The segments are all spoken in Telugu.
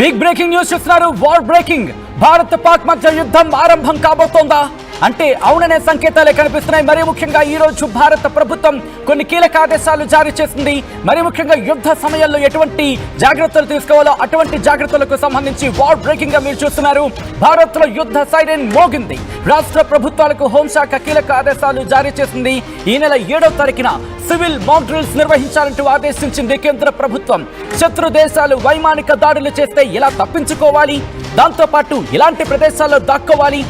బిగ్ బ్రేకింగ్ న్యూస్ చూస్తున్నారు వార్ బ్రేకింగ్ భారత్ పాక్ మధ్య యుద్ధం ఆరంభం కాబోతోందా? అంటే అవుననే సంకేతాలే కనిపిస్తున్నాయి. మరీ ముఖ్యంగా ఈ రోజు భారత ప్రభుత్వం కొన్ని కీలక ఆదేశాలు జారీ చేసింది. మరీ ముఖ్యంగా యుద్ధ సమయంలో ఎటువంటి జాగ్రత్తలు తీసుకోవాలో అటువంటి జాగ్రత్తలకు సంబంధించి వార్ బ్రేకింగ్గా మీరు చూస్తున్నారు. భారత్లో యుద్ధ సైరన్ మోగింది. రాష్ట్ర ప్రభుత్వాలకు హోంశాఖ కీలక ఆదేశాలు జారీ చేసింది. ఈ నెల ఏడవ తారీఖున సివిల్ మాక్ డ్రిల్స్ నిర్వహించాలంటూ ఆదేశించింది కేంద్ర ప్రభుత్వం. శత్రు దేశాలు వైమానిక దాడులు చేస్తే ఎలా తప్పించుకోవాలి? దాంతో పాటు ఎలాంటి ప్రదేశాల్లో దాక్కోవాలి?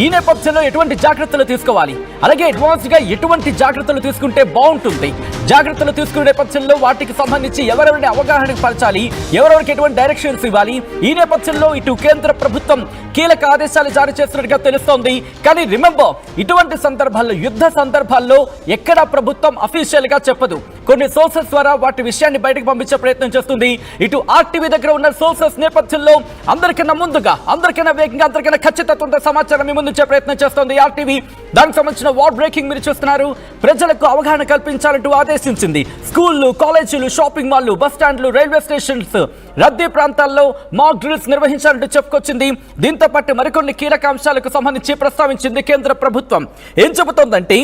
ఈ నేపథ్యంలో ఎటువంటి జాగ్రత్తలు తీసుకోవాలి? అలాగే అడ్వాన్స్గా ఎటువంటి జాగ్రత్తలు తీసుకుంటే బాగుంటుంది? జాగ్రత్తలు తీసుకునే నేపథ్యంలో వాటికి సంబంధించి ఎవరెవరిని అవగాహన పరచాలి? ఎవరెవరికి ఎటువంటి డైరెక్షన్స్ ఇవ్వాలి? ఈ నేపథ్యంలో ఇటు కేంద్ర ప్రభుత్వం కీలక ఆదేశాలు జారీ చేస్తున్నట్టుగా తెలుస్తోంది. కానీ రిమెంబర్ ఇటువంటి సందర్భాల్లో యుద్ధ సందర్భాల్లో ఎక్కడ ప్రభుత్వం అఫీషియల్గా చెప్పదు. కొన్ని సోర్సెస్ ద్వారా వాటి విషయాన్ని బయటకు పంపించే ప్రయత్నం చేస్తుంది. ఇటు ఆర్టీవీ దగ్గర ఉన్న సోర్సెస్ నేపథ్యంలో అందరికన్నా ముందుగా అందరికన్నా వేగంగా అందరికన్నా ఖచ్చితత్వంతో సమాచారం మీ ముందుంచే ప్రయత్నం చేస్తోంది ఆర్టీవీ. దానికి సంబంధించిన వార్ బ్రేకింగ్ మీరు చూస్తున్నారు. ప్రజలకు అవగాహన కల్పించాలంటూ ఆదేశించింది స్కూళ్ళు కాలేజీలు షాపింగ్ మాల్లు బస్ స్టాండ్లు రైల్వే స్టేషన్స్. రద్దీ ప్రాంతాల్లో మాక్ డ్రిల్స్ నిర్వహించాలంటూ చెప్పుకొచ్చింది. దీంతో పాటు మరికొన్ని కీలక అంశాలకు సంబంధించి ప్రస్తావించింది కేంద్ర ప్రభుత్వం. ఏం చెబుతోందంటే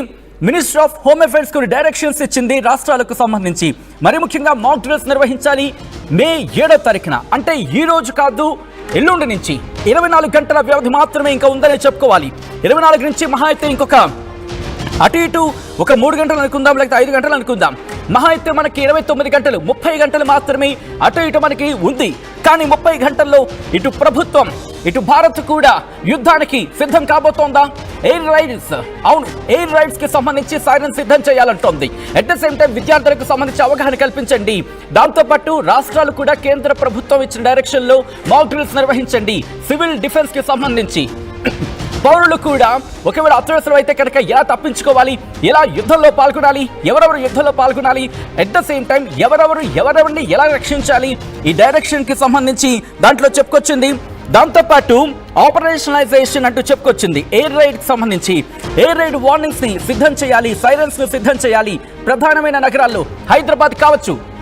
మినిస్టర్ ఆఫ్ హోమ్ అఫైర్స్ కొన్ని డైరెక్షన్స్ ఇచ్చింది రాష్ట్రాలకు సంబంధించి. మరి ముఖ్యంగా మాక్ డ్రిల్స్ నిర్వహించాలి మే ఏడో తారీఖున. అంటే ఈ రోజు కాదు ఎల్లుండి నుంచి. ఇరవై నాలుగు గంటల వ్యవధి మాత్రమే ఇంకా ఉందని చెప్పుకోవాలి. ఇరవై నాలుగు నుంచి మహా అయితే ఇంకొక అటు ఇటు ఒక మూడు గంటలు అనుకుందాం లేకపోతే ఐదు గంటలు అనుకుందాం. మహా అయితే మనకి ఇరవై తొమ్మిది గంటలు ముప్పై గంటలు మాత్రమే అటు ఇటు మనకి ఉంది. కానీ ముప్పై గంటల్లో ఇటు ప్రభుత్వం ఇటు భారత్ కూడా యుద్ధానికి సిద్ధం కాబోతోందా? ఎయిర్ రైడ్స్ అవును ఎయిర్ రైడ్స్కి సంబంధించి సైరన్ సిద్ధం చేయాలంటోంది. అట్ ద సేమ్ టైం విద్యార్థులకు సంబంధించి అవగాహన కల్పించండి. దాంతోపాటు రాష్ట్రాలు కూడా కేంద్ర ప్రభుత్వం ఇచ్చిన డైరెక్షన్లో మాక్ నిర్వహించండి. సివిల్ డిఫెన్స్కి సంబంధించి. పౌరులు కూడా ఒకవేళ అత్యవసరం అయితే కనుక ఎలా తప్పించుకోవాలి? ఎలా యుద్ధంలో పాల్గొనాలి? ఎవరెవరు యుద్ధంలో పాల్గొనాలి? అట్ ద సేమ్ టైం ఎవరెవరు ఎవరెవరిని ఎలా రక్షించాలి? ఈ డైరెక్షన్కి సంబంధించి దాంట్లో చెప్పుకొచ్చింది. దాంతోపాటు ఆపరేషనలైజేషన్ అంటూ చెప్పుకొచ్చింది. ఎయిర్ రైడ్కి సంబంధించి. ఎయిర్ రైడ్ వార్నింగ్స్ని సిద్ధం చేయాలి సైరన్స్ సిద్ధం చేయాలి. ప్రధానమైన నగరాల్లో. హైదరాబాద్ కావచ్చు.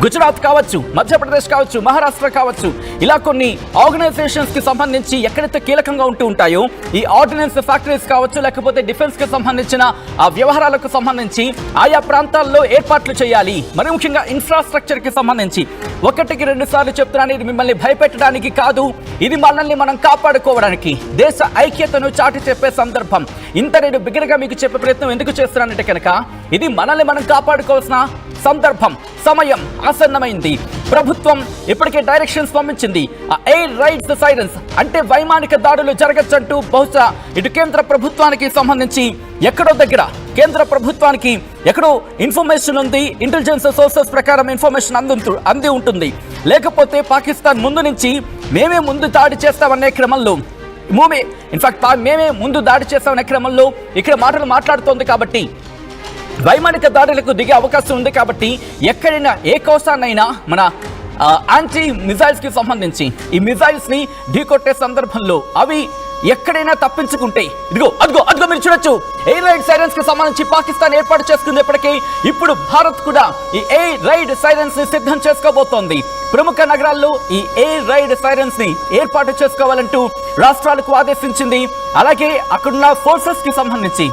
గుజరాత్ కావచ్చు మధ్యప్రదేశ్ కావచ్చు మహారాష్ట్ర కావచ్చు ఇలా కొన్ని ఆర్గనైజేషన్స్కి సంబంధించి ఎక్కడైతే కీలకంగా ఉంటూ ఉంటాయో ఈ ఆర్డినెన్స్ ఫ్యాక్టరీస్ కావచ్చు లేకపోతే డిఫెన్స్కి సంబంధించిన ఆ వ్యవహారాలకు సంబంధించి ఆయా ప్రాంతాల్లో ఏర్పాట్లు చేయాలి. మరి ముఖ్యంగా ఇన్ఫ్రాస్ట్రక్చర్కి సంబంధించి. ఒకటికి రెండు సార్లు చెప్తున్నాను ఇది మిమ్మల్ని భయపెట్టడానికి కాదు ఇది మనల్ని మనం కాపాడుకోవడానికి. దేశ ఐక్యతను చాటి చెప్పే సందర్భం. ఇంత నేను బిగ్గరగా మీకు చెప్పే ప్రయత్నం ఎందుకు చేస్తున్నానంటే కనుక ఇది మనల్ని మనం కాపాడుకోవాల్సిన సందర్భం సమయం ఆసన్నమైంది. ప్రభుత్వం ఇప్పటికే డైరెక్షన్స్ పంపించింది ఆ ఎయిర్ రైడ్స్ సైరన్స్ అంటే వైమానిక దాడులు జరగచ్చంటూ బహుశా ఇటు కేంద్ర ప్రభుత్వానికి సంబంధించి ఎక్కడో దగ్గర కేంద్ర ప్రభుత్వానికి ఎక్కడో ఇన్ఫర్మేషన్ ఉంది ఇంటెలిజెన్స్ సోర్సెస్ ప్రకారం ఇన్ఫర్మేషన్ అందు అంది ఉంటుంది. లేకపోతే పాకిస్తాన్ ముందు నుంచి మేమే ముందు దాడి చేస్తామనే క్రమంలో మేమే ఇన్ఫాక్ట్ మేమే ముందు దాడి చేస్తామనే క్రమంలో ఇక్కడ మాటలు మాట్లాడుతోంది కాబట్టి వైమానిక దాడులకు దిగే అవకాశం ఉంది కాబట్టి ఎక్కడైనా ఏ కోసాన్నైనా మన యాంటీ మిజైల్స్కి సంబంధించి ఈ మిజైల్స్ని ఢీకొట్టే సందర్భంలో అవి ఎక్కడైనా తప్పించుకుంటే ఇదిగో అదిగో అదిగో మీరు చూడొచ్చు. ఎయిర్ రైడ్ సైలెన్స్కి సంబంధించి పాకిస్తాన్ ఏర్పాటు చేసుకునేప్పటికీ ఇప్పుడు భారత్ కూడా ఈ ఎయిర్ రైడ్ సైలెన్స్ని సిద్ధం చేసుకోబోతోంది. ప్రముఖ నగరాల్లో ఈ ఎయిర్ రైడ్ సైలెన్స్ని ఏర్పాటు చేసుకోవాలంటూ రాష్ట్రాలకు ఆదేశించింది. అలాగే అక్కడున్న ఫోర్సెస్కి సంబంధించి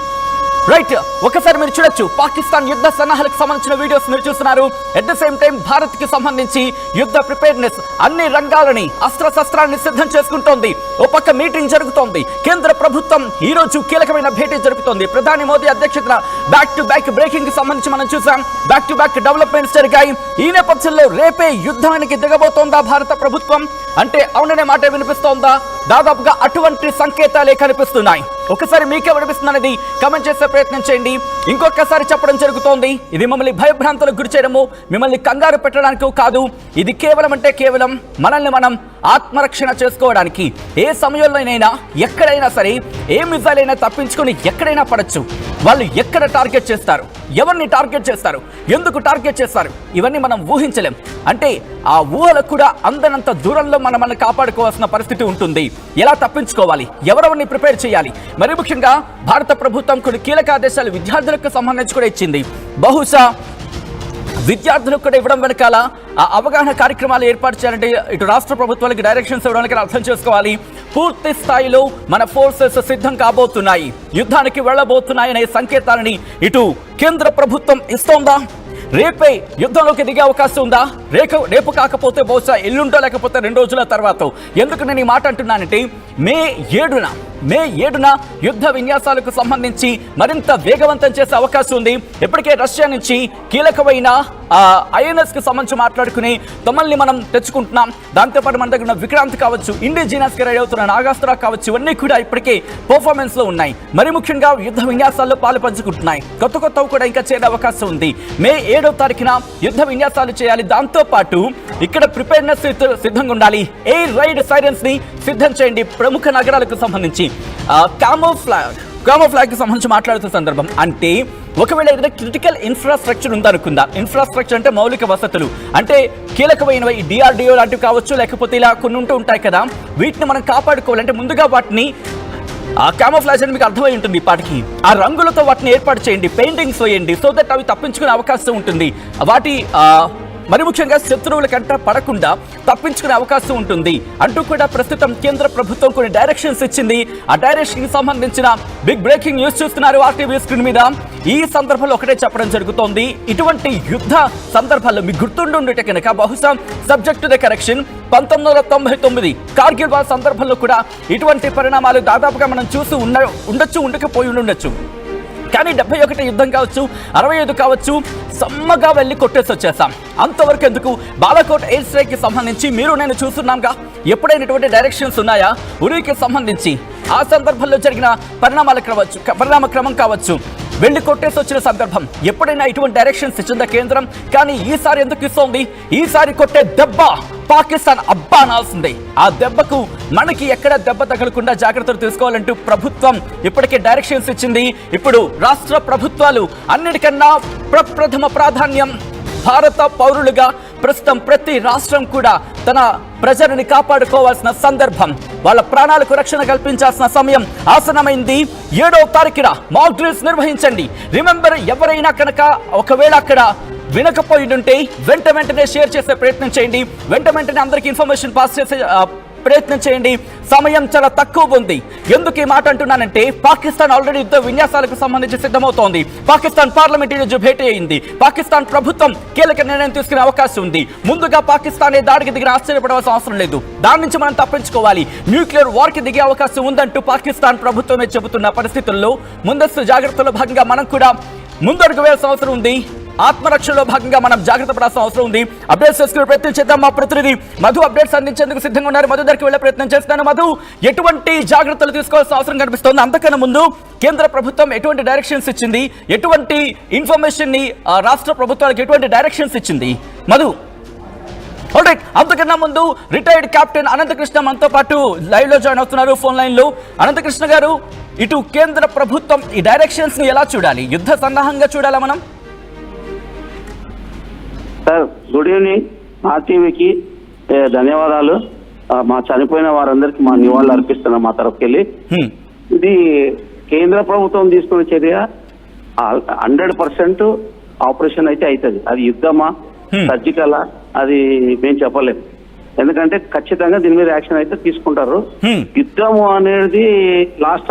రైట్ ఒకసారి మీరు చూడొచ్చు. పాకిస్తాన్ యుద్ధ సన్నాహాలకు సంబంధించిన వీడియోస్ మీరు చూస్తున్నారు. ఎట్ ద సేమ్ టైం భారత్కి సంబంధించి యుద్ధ ప్రిపేర్నెస్ అన్ని రంగాలని అస్త్ర శస్త్రాన్ని సిద్ధం చేసుకుంటోంది. ఓ పక్క మీటింగ్ జరుగుతోంది. కేంద్ర ప్రభుత్వం ఈ రోజు కీలకమైన భేటీ జరుగుతోంది ప్రధాని మోదీ అధ్యక్షతన బ్యాక్ టు బ్యాక్ బ్రేకింగ్కి సంబంధించి మనం చూసాం. బ్యాక్ టు బ్యాక్ డెవలప్మెంట్స్ జరిగాయి. ఈ నేపథ్యంలో రేపే యుద్ధానికి దిగబోతోందా భారత ప్రభుత్వం? అంటే అవుననే మాట వినిపిస్తోందా? దాదాపుగా అటువంటి సంకేతాలే కనిపిస్తున్నాయి. ఒకసారి మీకే వినిపిస్తున్నది. కమెంట్ చేసే ప్రయత్నం చేయండి. ఇంకొకసారి చెప్పడం జరుగుతోంది. ఇది మమ్మల్ని భయభ్రాంతులకు గురి చేయడము. మిమ్మల్ని కంగారు పెట్టడానికి కాదు. ఇది కేవలం అంటే కేవలం మనల్ని మనం ఆత్మరక్షణ చేసుకోవడానికి ఏ సమయంలోనైనా ఎక్కడైనా సరే ఏ మిజైలైనా తప్పించుకొని ఎక్కడైనా పడచ్చు. వాళ్ళు ఎక్కడ టార్గెట్ చేస్తారు? ఎవరిని టార్గెట్ చేస్తారు? ఎందుకు టార్గెట్ చేస్తారు? ఇవన్నీ మనం ఊహించలేం. అంటే ఆ ఊహలకు కూడా అందనంత దూరంలో మనం మనం కాపాడుకోవాల్సిన పరిస్థితి ఉంటుంది. ఎలా తప్పించుకోవాలి? ఎవరెవరిని ప్రిపేర్ చేయాలి? మరి ముఖ్యంగా భారత ప్రభుత్వం కొన్ని కీలక ఆదేశాలు విద్యార్థులకు సంబంధించి కూడా ఇచ్చింది. బహుశా విద్యార్థులకు కూడా ఇవ్వడం వెనకాల ఆ అవగాహన కార్యక్రమాలు ఏర్పాటు చేయాలంటే ఇటు రాష్ట్ర ప్రభుత్వాలకి డైరెక్షన్స్ ఇవ్వడానికి అర్థం చేసుకోవాలి. పూర్తి స్థాయిలో మన ఫోర్సెస్ సిద్ధం కాబోతున్నాయి. యుద్ధానికి వెళ్ళబోతున్నాయనే సంకేతాలని ఇటు కేంద్ర ప్రభుత్వం ఇస్తోందా? రేపే యుద్ధంలోకి దిగే అవకాశం ఉందా? రేపు రేపు కాకపోతే బహుశా ఎల్లుంటో లేకపోతే రెండు రోజుల తర్వాత. ఎందుకు నేను ఈ మాట అంటున్నానంటే మే ఏడున మే ఏడున యుద్ధ విన్యాసాలకు సంబంధించి మరింత వేగవంతం చేసే అవకాశం ఉంది. ఇప్పటికే రష్యా నుంచి కీలకమైన ఐఎన్ఎస్కి సంబంధించి మాట్లాడుకుని తమల్ని మనం తెచ్చుకుంటున్నాం. దాంతోపాటు మన దగ్గర ఉన్న విక్రాంత్ కావచ్చు ఇండిజినస్కి రెడీ అవుతున్న నాగాస్త్ర కావచ్చు ఇవన్నీ కూడా ఇప్పటికే పర్ఫార్మెన్స్లో ఉన్నాయి. మరి ముఖ్యంగా యుద్ధ విన్యాసాల్లో పాలు పంచుకుంటున్నాయి. కొత్త కొత్తవి కూడా ఇంకా చేరే అవకాశం ఉంది. మే ఏడవ తారీఖున యుద్ధ విన్యాసాలు చేయాలి. దాంతోపాటు ఇక్కడ ప్రిపేర్నెస్ సిద్ధంగా ఉండాలి. ఎయిర్ రైడ్ సైరన్స్ని సిద్ధం చేయండి. ప్రముఖ నగరాలకు సంబంధించి. కామోఫ్లాగ్ కామోఫ్లాగ్కి సంబంధించి మాట్లాడుతున్న సందర్భం. అంటే ఒకవేళ ఏదైనా క్రిటికల్ ఇన్ఫ్రాస్ట్రక్చర్ ఉందనుకుందాం? ఇన్ఫ్రాస్ట్రక్చర్ అంటే మౌలిక వసతులు. అంటే కీలకమైనవి డిఆర్డిఓ లాంటివి కావచ్చు లేకపోతే ఇలా కొన్ని ఉంటూ ఉంటాయి కదా. వీటిని మనం కాపాడుకోవాలంటే ముందుగా వాటిని ఆ క్యామోఫ్లాజ్ అని మీకు అర్థమై ఉంటుంది ఇప్పటికి ఆ రంగులతో వాటిని ఏర్పాటు చేయండి పెయింటింగ్స్ వేయండి సో దట్ అవి తప్పించుకునే అవకాశం ఉంటుంది. వాటి మరి ముఖ్యంగా శత్రువుల కంట పడకుండా తప్పించుకునే అవకాశం ఉంటుంది. అంటూ కూడా ప్రస్తుతం కేంద్ర ప్రభుత్వం కొన్ని డైరెక్షన్స్ ఇచ్చింది. ఆ డైరెక్షన్కి సంబంధించిన బిగ్ బ్రేకింగ్ న్యూస్ చూస్తున్నారు ఆర్టీవీ స్క్రీన్ మీద. ఈ సందర్భంలో ఒకటే చెప్పడం జరుగుతోంది. ఇటువంటి యుద్ధ సందర్భాల్లో మీకు గుర్తుండి కనుక బహుశా సబ్జెక్ట్ ద కరెక్షన్ పంతొమ్మిది వందల తొంభై తొమ్మిది కార్గిల్ వార్ సందర్భంలో కూడా ఇటువంటి పరిణామాలు దాదాపుగా మనం చూసి ఉండ ఉండొచ్చు ఉండకపోయి ఉండొచ్చు. కానీ డెబ్బై ఒకటి యుద్ధం కావచ్చు అరవై ఐదు కావచ్చు సమ్మగా వెళ్ళి కొట్టేసి వచ్చేసాం. అంతవరకు ఎందుకు? బాలకోట్ ఎయిర్ స్ట్రైక్కి సంబంధించి మీరు నేను చూస్తున్నాంగా. ఎప్పుడైనా ఇటువంటి డైరెక్షన్స్ ఉన్నాయా? ఉరికి సంబంధించి. ఆ సందర్భంలో జరిగిన పరిణామాల కావచ్చు పరిణామ క్రమం కావచ్చు. వెళ్ళి కొట్టేసి వచ్చిన సందర్భం. ఎప్పుడైనా ఇటువంటి డైరెక్షన్స్ ఇచ్చిందా కేంద్రం? కానీ ఈసారి ఎందుకు ఇస్తోంది? ఈసారి కొట్టే దెబ్బ! పాకిస్తాన్ అబ్బా అనాల్సిందే ఆ దెబ్బకు మనకి ఎక్కడ దెబ్బ తగలకుండా జాగ్రత్తలు తీసుకోవాలంటూ ప్రభుత్వం ఇప్పటికే డైరెక్షన్స్ ఇచ్చింది. ఇప్పుడు రాష్ట్ర ప్రభుత్వాలు అన్నిటికన్నా ప్రప్రథమ ప్రాధాన్యం భారత పౌరులుగా ప్రస్తుతం ప్రతి రాష్ట్రం కూడా తన ప్రజలని కాపాడుకోవాల్సిన సందర్భం. వాళ్ళ ప్రాణాలకు రక్షణ కల్పించాల్సిన సమయం ఆసనమైంది ఏడవ తారీఖున మాక్ డ్రిల్స్ నిర్వహించండి. రిమెంబర్ ఎవరైనా కనుక ఒకవేళ అక్కడ వినకపోయి ఉంటే వెంట వెంటనే షేర్ చేసే ప్రయత్నం చేయండి. వెంట వెంటనే అందరికీ ఇన్ఫర్మేషన్ పాస్ చేసే ప్రయత్నం చేయండి. సమయం చాలా తక్కువ ఉంది. ఎందుకు ఈ మాట అంటున్నానంటే పాకిస్తాన్ ఆల్రెడీ యుద్ధ విన్యాసాలకు సంబంధించి సిద్ధమవుతోంది. పాకిస్తాన్ పార్లమెంట్ ఈరోజు భేటీ అయింది. పాకిస్తాన్ ప్రభుత్వం కీలక నిర్ణయం తీసుకునే అవకాశం ఉంది. ముందుగా పాకిస్తాన్ దాడికి దిగిన ఆశ్చర్యపడవలసిన అవసరం లేదు. దాని నుంచి మనం తప్పించుకోవాలి. న్యూక్లియర్ వార్కి దిగే అవకాశం ఉందంటూ పాకిస్తాన్ ప్రభుత్వమే చెబుతున్న పరిస్థితుల్లో ముందస్తు జాగ్రత్తలో భాగంగా మనం కూడా ముందడుగు వేయాల్సిన అవసరం ఉంది. ఆత్మరక్షణలో భాగంగా మనం జాగ్రత్త పడాల్సిన అవసరం ఉంది. అప్డేట్స్ చేసుకునే ప్రయత్నం చేద్దాం మా ప్రతినిధి మధు అప్డేట్స్ అందించేందుకు సిద్ధంగా ఉన్నారు. మధు దగ్గరికి వెళ్ళే ప్రయత్నం చేస్తాను మధు ఎటువంటి జాగ్రత్తలు తీసుకోవాల్సిన అవసరం కనిపిస్తోంది? అంతకన్నా ముందు కేంద్ర ప్రభుత్వం ఎటువంటి డైరెక్షన్స్ ఇచ్చింది? ఎటువంటి ఇన్ఫర్మేషన్ని రాష్ట్ర ప్రభుత్వాలకు ఎటువంటి డైరెక్షన్స్ ఇచ్చింది? మధు. రైట్ అంతకన్నా ముందు రిటైర్డ్ కెప్టెన్ అనంతకృష్ణ మనతో పాటు లైవ్లో జాయిన్ అవుతున్నారు ఫోన్ లైన్లో. అనంతకృష్ణ గారు ఇటు కేంద్ర ప్రభుత్వం ఈ డైరెక్షన్స్ని ఎలా చూడాలి? యుద్ధ సన్నాహంగా చూడాలా మనం? Sir good evening. మా టీవీకి ధన్యవాదాలు. మా చనిపోయిన వారందరికీ మా నివాళులు అర్పిస్తున్నాం మా తరఫుకెళ్ళి. ఇది కేంద్ర ప్రభుత్వం తీసుకున్న చర్య. హండ్రెడ్ పర్సెంట్ ఆపరేషన్ అయితే అవుతుంది అది యుద్ధమా. సర్జికలా? అది మేము చెప్పలేము ఎందుకంటే ఖచ్చితంగా దీని మీద యాక్షన్ అయితే తీసుకుంటారు. యుద్ధము అనేది లాస్ట్